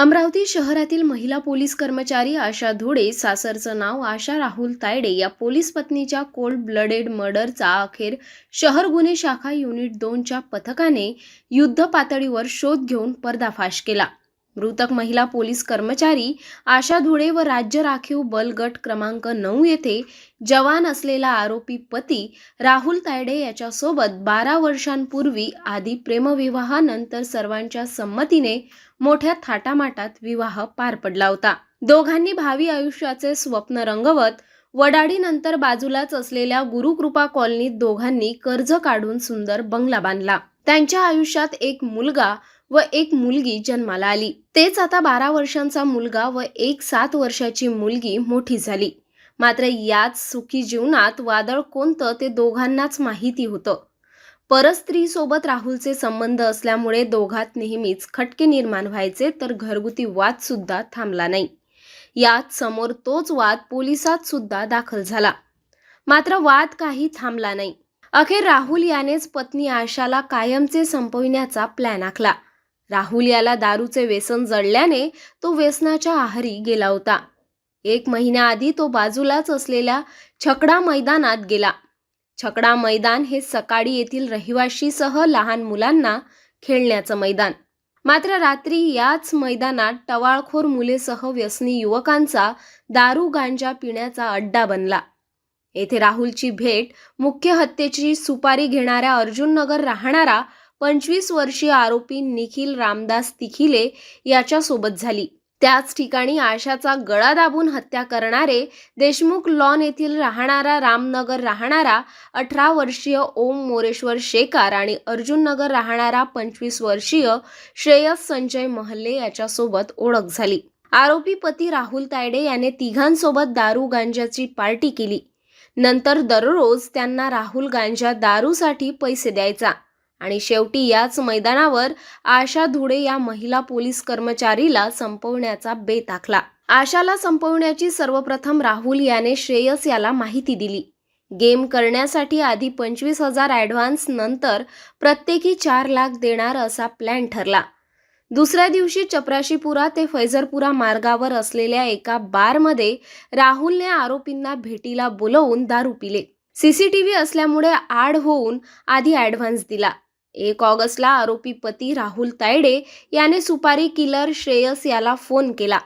अमरावती शहरातील महिला पोलीस कर्मचारी आशा धोडे सासरचं नाव आशा राहुल तायडे या पोलीस पत्नीच्या कोल्ड ब्लडेड मर्डरचा अखेर शहर गुन्हे शाखा युनिट दोनच्या पथकाने युद्ध पातळीवर शोध घेऊन पर्दाफाश केला. मृतक महिला पोलीस कर्मचारी आशा धुळे व राज्य राखीव बल गट क्रमांक नऊ येथे जवान असलेला आरोपी पती राहुल तायडे याच्यासोबत बारा वर्षांपूर्वी आधी प्रेमविवाहानंतर सर्वांच्या संमतीने मोठ्या थाटामाटात विवाह पार पडला होता. दोघांनी भावी आयुष्याचे स्वप्न रंगवत वडाडीनंतर बाजूलाच असलेल्या गुरुकृपा कॉलनीत दोघांनी कर्ज काढून सुंदर बंगला बांधला. त्यांच्या आयुष्यात एक मुलगा व एक मुलगी जन्माला आली. तेच आता बारा वर्षांचा मुलगा व एक सात वर्षाची मुलगी मोठी झाली. मात्र याच सुखी जीवनात वादळ कोणतं ते दोघांनाच माहिती होतं. परस्त्रीसोबत राहुलचे संबंध असल्यामुळे दोघात नेहमीच खटके निर्माण व्हायचे तर घरगुती वाद सुद्धा थांबला नाही. यात समोर तोच वाद पोलिसात सुद्धा दाखल झाला. मात्र वाद काही थांबला नाही. अखेर राहुल यानेच पत्नी आशाला कायमचे संपविण्याचा प्लॅन आखला. राहुल याला दारूचे व्यसन जडल्याने तो व्यसनाच्या आहारी गेला होता. एक महिन्याआधी तो बाजूलाच असलेल्या छकडा मैदानात गेला. छकडा मैदान हे सकाळी येथील रहिवाशीसह लहान मुलांना खेळण्याचं मैदान. मात्र रात्री याच मैदानात टवाळखोर मुलेसह व्यसनी युवकांचा दारू गांजा पिण्याचा अड्डा बनला. येथे राहुलची भेट मुख्य हत्येची सुपारी घेणाऱ्या अर्जुननगर राहणारा पंचवीस वर्षीय आरोपी निखिल रामदास तिखिले याच्यासोबत झाली. त्याच ठिकाणी आशाचा गळा दाबून हत्या करणारे देशमुख लॉन येथील राहणारा रामनगर राहणारा अठरा वर्षीय ओम मोरेश्वर शेकार आणि अर्जुननगर राहणारा पंचवीस वर्षीय श्रेयस संजय महल्ले याच्यासोबत ओळख झाली. आरोपी पती राहुल तायडे याने तिघांसोबत दारू गांजाची पार्टी केली. नंतर दररोज त्यांना राहुल गांजा दारूसाठी पैसे द्यायचा. आणि शेवटी याच मैदानावर आशा धुडे या महिला पोलीस कर्मचारीला संपवण्याचा बेत आखला. आशाला संपवण्याची सर्वप्रथम राहुल याने श्रेयस याला माहिती दिली. गेम करण्यासाठी आधी पंचवीस हजार ॲडव्हान्स नंतर प्रत्येकी चार लाख देणार असा प्लॅन ठरला. दुसऱ्या दिवशी चपराशीपुरा ते फैजरपुरा मार्गावर असलेल्या एका बारमध्ये राहुलने आरोपींना भेटीला बोलवून दारू पिले. सीसीटीव्ही असल्यामुळे आड होऊन आधी ॲडव्हान्स दिला. एक ऑगस्टला आरोपी पती राहुल तायडे याने सुपारी किलर श्रेयस याला फोन केला.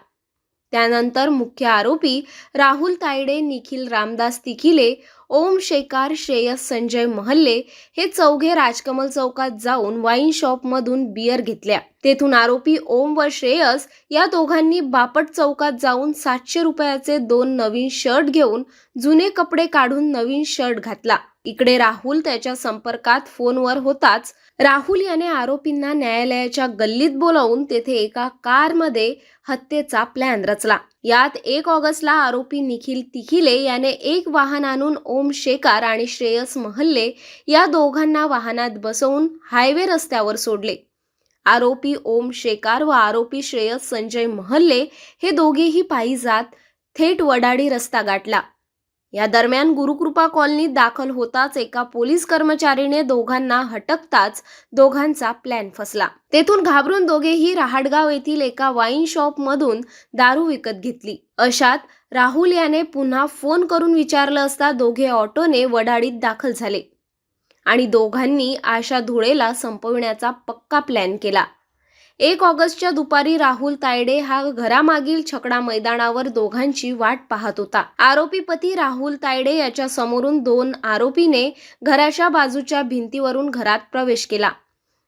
त्यानंतर मुख्य आरोपी राहुल तायडे निखिल रामदास तिखिले ओम शेकार श्रेयस संजय महल्ले हे चौघे राजकमल चौकात जाऊन वाईन शॉपमधून बियर घेतल्या. तेथून आरोपी ओम व श्रेयस या दोघांनी बापट चौकात जाऊन सातशे रुपयाचे दोन नवीन शर्ट घेऊन जुने कपडे काढून नवीन शर्ट घातला. इकडे राहुल त्याच्या संपर्कात फोनवर होताच. राहुल याने आरोपींना न्यायालयाच्या गल्लीत बोलावून तेथे एका कारमध्ये हत्येचा प्लॅन रचला. यात एक ऑगस्टला आरोपी निखिल तिखिले याने एक वाहन आणून ओम शेकार आणि श्रेयस महल्ले या दोघांना वाहनात बसवून हायवे रस्त्यावर सोडले. आरोपी ओम शेकार व आरोपी श्रेयस संजय महल्ले हे दोघेही पायी जात थेट वडाडी रस्ता गाठला. या दरम्यान गुरुकृपा कॉलनीत दाखल होताच एका पोलीस कर्मचारीने दोघांना हटकताच दोघांचा प्लॅन फसला. तेथून घाबरून दोघेही रहाटगाव येथील एका वाईन शॉप मधून दारू विकत घेतली. अशात राहुल याने पुन्हा फोन करून विचारलं असता दोघे ऑटोने वडाडीत दाखल झाले आणि दोघांनी आशा धुळेला संपविण्याचा पक्का प्लॅन केला. एक ऑगस्टच्या दुपारी राहुल तायडे हा घरामागील छकडा मैदानावर दोघांची वाट पाहत होता. आरोपी पती राहुल तायडे याच्या समोरून दोन आरोपीने घराच्या बाजूच्या भिंतीवरून घरात प्रवेश केला.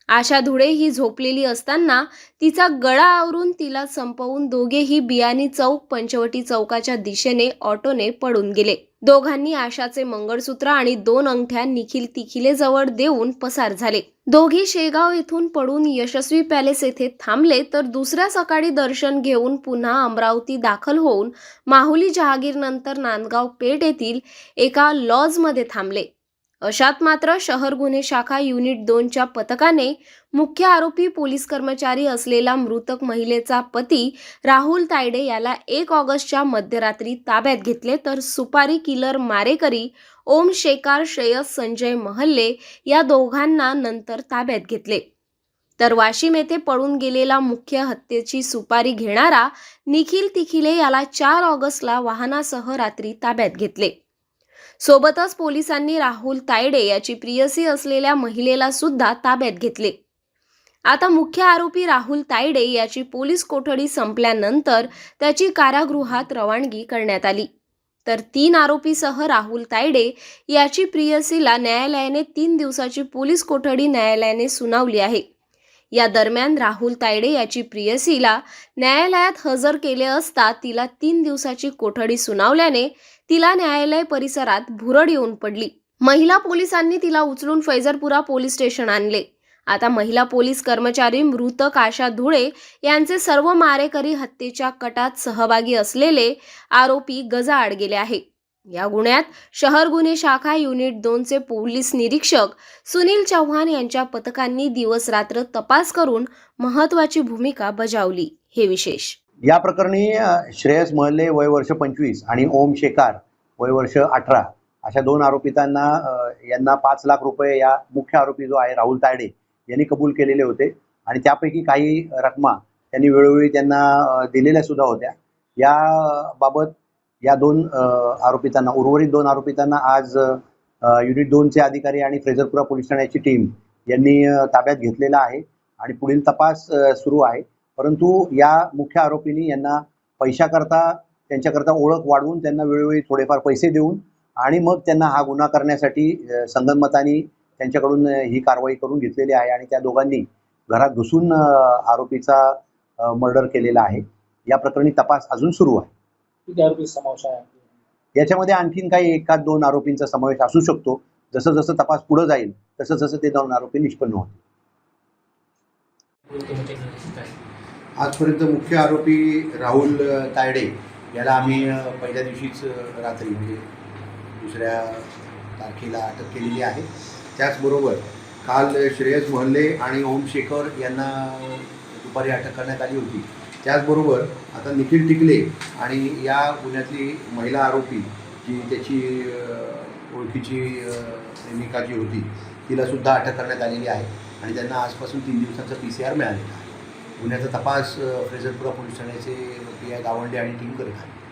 आशा धुळे ही झोपलेली असताना तिचा गळा आवरून तिला संपवून दोघेही बियाणी चौक पंचवटी चौकाच्या दिशेने ऑटोने पडून गेले. दोघांनी आशाचे मंगळसूत्र आणि दोन अंगठ्या निखिल तिखिले जवळ देऊन पसार झाले. दोघे शेगाव येथून पडून यशस्वी पॅलेस येथे थांबले तर दुसऱ्या सकाळी दर्शन घेऊन पुन्हा अमरावती दाखल होऊन माहुली जहागीर नंतर नांदगाव पेठ येथील एका लॉजमध्ये थांबले. अशात मात्र शहर गुन्हे शाखा युनिट दोनच्या पथकाने मुख्य आरोपी पोलीस कर्मचारी असलेला मृतक महिलेचा पती राहुल तायडे याला एक ऑगस्टच्या मध्यरात्री ताब्यात घेतले तर सुपारी किलर मारेकरी ओम शेकार श्रेयस संजय महल्ले या दोघांना नंतर ताब्यात घेतले. तर वाशिम येथे पळून गेलेला मुख्य हत्येची सुपारी घेणारा निखिल तिखिले याला चार ऑगस्टला वाहनासह रात्री ताब्यात घेतले. सोबतच पोलिसांनी राहुल तायडे याची प्रियसी असलेल्या महिलेला सुद्धा ताब्यात घेतले. आता मुख्य आरोपी राहुल तायडे याची पोलीस कोठडी संपल्यानंतर त्याची कारागृहात रवानगी करण्यात आली. तर तीन आरोपीसह राहुल तायडे याची प्रियसीला न्यायालयाने तीन दिवसाची पोलीस कोठडी न्यायालयाने सुनावली आहे. या दरम्यान राहुल तायडे याची प्रियसीला न्यायालयात हजर केले असता तिला तीन दिवसाची कोठडी सुनावल्याने तिला न्यायालय परिसरात भुरड येऊन पडली. महिला पोलिसांनी तिला उचलून फैजरपुरा पोलीस स्टेशन आणले. आता महिला पोलीस कर्मचारी मृतक आशा धुळे यांचे सर्व मारेकरी हत्येच्या कटात सहभागी असलेले आरोपी गजाआड गेले आहे. या गुन्ह्यात शहर गुन्हे शाखा युनिट दोनचे पोलीस निरीक्षक सुनील चव्हाण यांच्या पथकांनी दिवस रात्र तपास करून महत्वाची भूमिका बजावली. हे विशेष या प्रकरणी श्रेयस महल्ले वय वर्ष पंचवीस आणि ओम शेकार वय वर्ष अठरा अशा दोन आरोपितांना यांना पाच लाख रुपये या मुख्य आरोपी जो आहे राहुल तायडे यांनी कबूल केलेले होते. आणि त्यापैकी काही रकमा त्यांनी वेळोवेळी त्यांना दिलेल्या सुद्धा होत्या. या बाबत या दोन आरोपितांना उर्वरित दोन आरोपितांना आज युनिट दोनचे अधिकारी आणि फ्रेझरपुरा पोलीस ठाण्याची टीम यांनी ताब्यात घेतलेला आहे. आणि पुढील तपास सुरू आहे. परंतु या मुख्य आरोपींनी यांना पैशाकरता त्यांच्याकरता ओळख वाढवून त्यांना वेळोवेळी थोडेफार पैसे देऊन आणि मग त्यांना हा गुन्हा करण्यासाठी संगनमताने त्यांच्याकडून ही कारवाई करून घेतलेली आहे आणि त्या दोघांनी घरात घुसून आरोपीचा मर्डर केलेला आहे. या प्रकरणी तपास अजून सुरू समावेश आहे? याच्यामध्ये आणखीन काही एखाद दोन आरोपींचा समावेश असू शकतो. जसं जसं तपास पुढे जाईल तसं जसं ते दोन आरोपी निष्पन्न होतील. आजपर्यंत मुख्य आरोपी राहुल तायडे याला आम्ही पहिल्या दिवशीच रात्री म्हणजे दुसऱ्या तारखेला अटक केलेली आहे. त्याचबरोबर काल श्रेयस मोहल्ले आणि ओम शेखर यांना दुपारी अटक करण्यात आली होती. त्याचबरोबर आता निखिल टिकले आणि या गुन्ह्यातली महिला आरोपी जी त्याची ओळखीची प्रेमिका जी होती तिलासुद्धा अटक करण्यात आलेली आहे आणि त्यांना आजपासून तीन दिवसाचं पी सी आर मिळालेला आहे. गुन्ह्याचा तपास फ्रेझरपुरा पोलीस ठाण्याचे पी आय गावंडे आणि टीम करत आहे